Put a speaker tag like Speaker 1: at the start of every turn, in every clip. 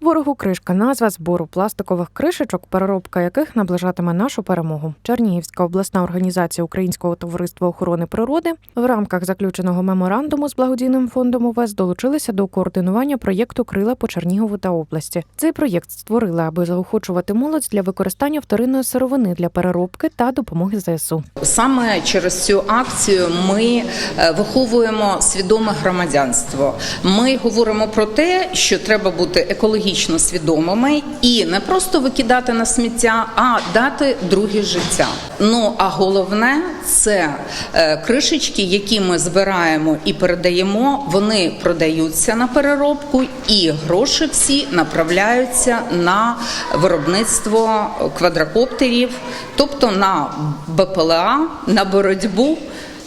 Speaker 1: Ворогу кришка назва збору пластикових кришечок, переробка яких наближатиме нашу перемогу. Чернігівська обласна організація Українського товариства охорони природи в рамках заключеного меморандуму з благодійним фондом УВЕС долучилися до координування проєкту Крила по Чернігову та області. Цей проєкт створили, аби заохочувати молодь для використання вторинної сировини для переробки та допомоги ЗСУ.
Speaker 2: Саме через цю акцію ми е, виховуємо свідоме громадянство. Ми говоримо про те, що треба бути екологічно свідомими і не просто викидати на сміття, а дати друге життя. Ну а головне це е, кришечки, які ми збираємо і передаємо. Вони продаються на переробку, і гроші всі направляються на виробництво квадрокоптерів, тобто на БПЛА, на боротьбу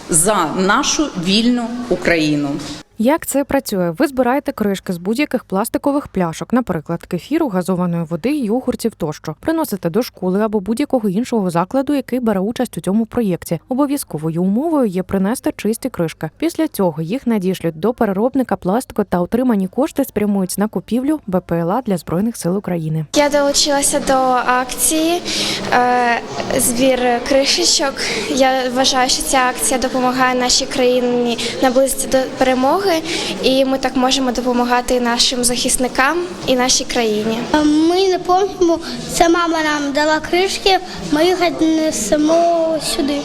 Speaker 2: за нашу вільну Україну.
Speaker 1: Як це працює? Ви збираєте кришки з будь-яких пластикових пляшок, наприклад, кефіру, газованої води, йогуртів тощо. Приносите до школи або будь-якого іншого закладу, який бере участь у цьому проєкті. Обов'язковою умовою є принести чисті кришки. Після цього їх надішлють до переробника пластику та отримані кошти спрямують на купівлю БПЛА для збройних сил України.
Speaker 3: Я долучилася до акції е, збір кришечок. Я вважаю, що ця акція допомагає нашій країні наблизитися до перемоги, і ми так можемо допомагати нашим захисникам і нашій країні.
Speaker 4: Ми не пам'ятаємо, це мама нам дала кришки, ми їх несемо сюди.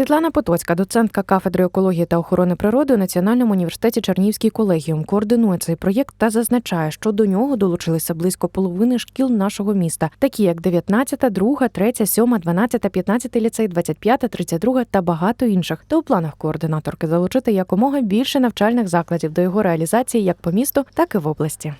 Speaker 1: Світлана Потоцька, доцентка кафедри екології та охорони природи у Національному університеті Чернігівський колегіум, координує цей проєкт та зазначає, що до нього долучилися близько половини шкіл нашого міста, такі як 19, 2, 3, 7, 12, 15 ліцей, 25, 32 та багато інших. Та у планах координаторки залучити якомога більше навчальних закладів до його реалізації як по місту, так і в області.